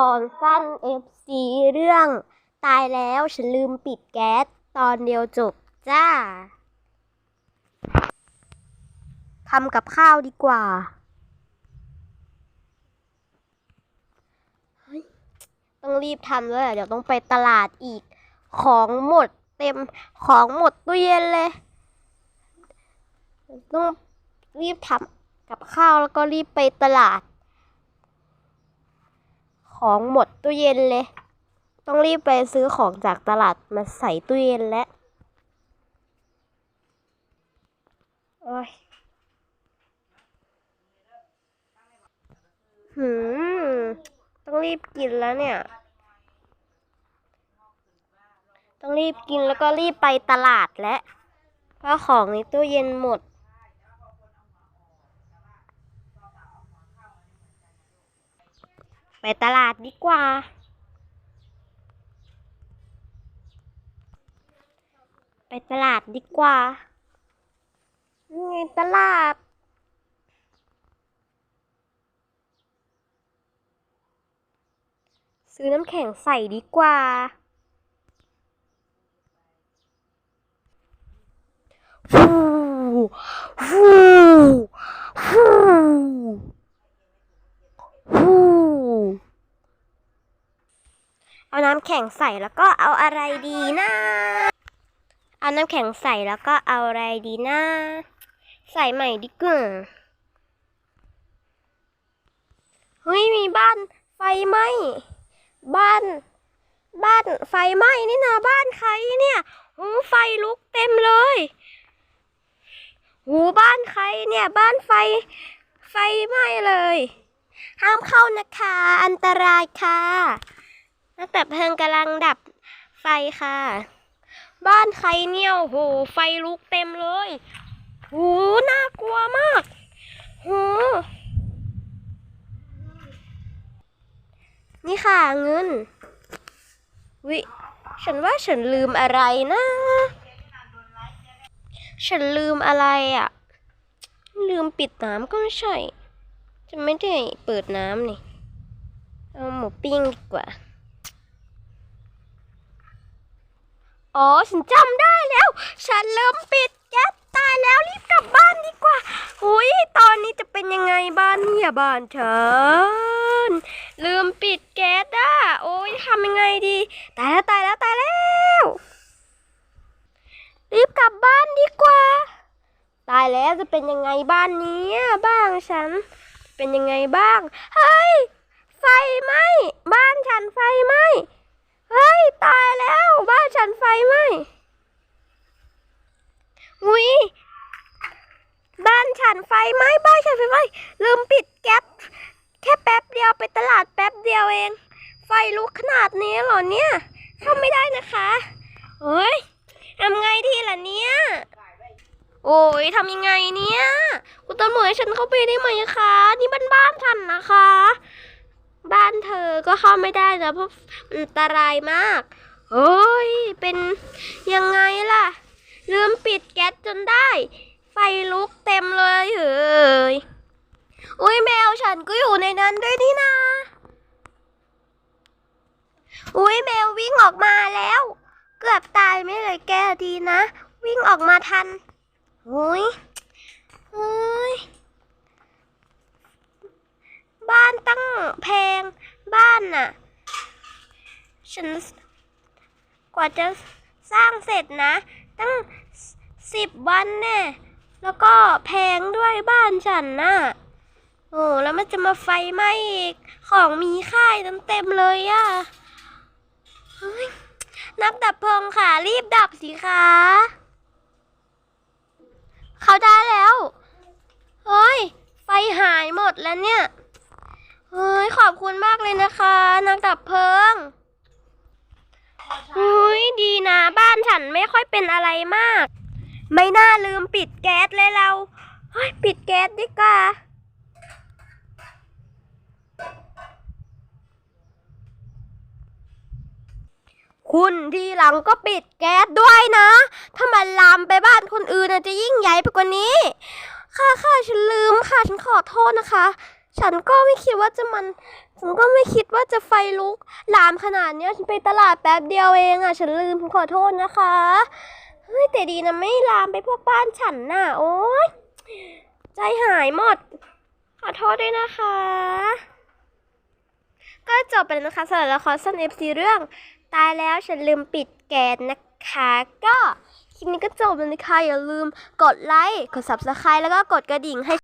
ครสั้น FC เรื่อง ตายแล้วฉันลืมปิดแก๊ส ตอนเดียวจบจ้าทำกับข้าวดีกว่าต้องรีบทำแล้วแหละเดี๋ยวต้องไปตลาดอีก ของหมดเต็มของหมดตู้เย็นเลย ต้องรีบทำกับข้าวแล้วก็รีบไปตลาด ของหมดตู้เย็นเลย ต้องรีบไปซื้อของจากตลาดมาใส่ตู้เย็นแล้วโอ้ยหืม ต้องรีบกินแล้วเนี่ย ต้องรีบกินแล้วก็รีบไปตลาดแล้วเพราะของในตู้เย็นหมด ไปตลาดดีกว่า ไปตลาดดีกว่านี่ไงตลาด ซื้อน้ำแข็งใส่ดีกว่า ฟูฟูฟูฟู เอาน้ำแข็งใส่แล้วก็เอาอะไรดีนะ เอาน้ำแข็งใส่แล้วก็เอาอะไรดีนะ ใส่ใหม่ดีกว่าเฮ้ยมีบ้านไฟไหม้บ้าน บ้านไฟไหม้นี่นะบ้านใครเนี่ยหูไฟลุกเต็มเลยหูบ้านใครเนี่ยบ้านไฟ ไฟไหม้เลย ห้ามเข้านะคะ อันตรายค่ะ นักดับเพลิงกำลังดับไฟค่ะ บ้านใครเนี่ยโห ไฟลุกเต็มเลยโหน่ากลัวมากโหนี่ค่ะเงิน วิ ฉันว่าฉันลืมอะไรนะ ฉันลืมอะไรอะ่ะ ลืมปิดน้ำก็ไม่ใช่ จะไม่ได้เปิดน้ำนี่ เอาหมูปิ้งดีกว่า อ๋อฉันจำได้แล้ว ฉันลืมปิดแก๊สตายแล้วรีบกลับบ้านดีกว่าหุยตอนนี้จะเป็นยังไงบ้านเนี่ยบ้านฉันลืมปิดแก๊สอะโอ้ยทำยังไงดีตายแล้วตายแล้วตายแล้วรีบกลับบ้านดีกว่า ตายแล้วจะเป็นยังไงบ้านนี้บ้างฉัน เป็นยังไงบ้างเฮ้ยไฟไหม้บ้านฉันไฟไหม้ เฮ้ย ตายแล้ว บ้านฉันไฟไหม้หุยบ้านฉันไฟไหม้บ้านฉันไฟไหม้ลืมปิดแก๊สแค่แป๊บเดียวไปตลาดแป๊บเดียวเอง ไฟลุกขนาดนี้เหรอเนี่ย เข้าไม่ได้นะคะเฮ้ยทำไงดีล่ะเนี่ยโอ้ยทำยังไงเนี่ย คุณตำรวจให้ฉันเข้าไปได้ไหมคะ นี่บ้านบ้านฉันนะคะ บ้านเธอก็เข้าไม่ได้นะเพราะมันอันตรายมากเฮ้ย เป็นยังไงล่ะ ลืมปิดแก๊สจนได้ ไฟลุกเต็มเลยเฮ้ยอุ้ยแมวฉันก็อยู่ในนั้นด้วยนี่นาอุ้ยแมววิ่งออกมาแล้ว เกือบตายไม่เลยแกดีนะ วิ่งออกมาทันอุ้ยเฮ้ย บ้านตั้งแพงบ้านน่ะ ฉันกว่าจะสร้างเสร็จนะ ตั้งสิบวันแน่แล้วก็แพงด้วยบ้านฉันน่ะโอ้แล้วมันจะมาไฟไหม้อีกของมีค่ายเต็มๆเลยอะนักดับเพลิงค่ะ รีบดับสิคะเขาได้แล้ว เฮ้ย ไฟหายหมดแล้วเนี่ย ฮ้ยขอบคุณมากเลยนะคะนักดับเพลิงเฮ้ยดีนะ บ้านฉันไม่ค่อยเป็นอะไรมาก ไม่น่าลืมปิดแก๊สเลยเราเฮ้ยปิดแก๊สดีกว่าคุณทีหลังก็ปิดแก๊สด้วยนะ ถ้ามันลามไปบ้านคนอื่นจะยิ่งใหญ่ไปกว่านี้ ค่ะค่ะฉันลืมค่ะ ฉันขอโทษนะคะ ฉันก็ไม่คิดว่าจะมัน ฉันก็ไม่คิดว่าจะไฟลุกลามขนาดเนี้ยฉันไปตลาดแป๊บเดียวเองอะ ฉันลืมขอโทษนะคะเฮ้ยแต่ดีนะไม่ลามไปพวกบ้านฉันน่ะ โอ๊ยใจหายหมด ขอโทษด้วยนะคะ ก็จบไปแล้วนะคะสำหรับละครสั้น FC เรื่อง ตายแล้วฉันลืมปิดแก๊สนะคะ ก็คลิปนี้ก็จบแล้วนะคะอย่าลืมกดไลค์กด subscribe แล้วก็กดกระดิ่งให้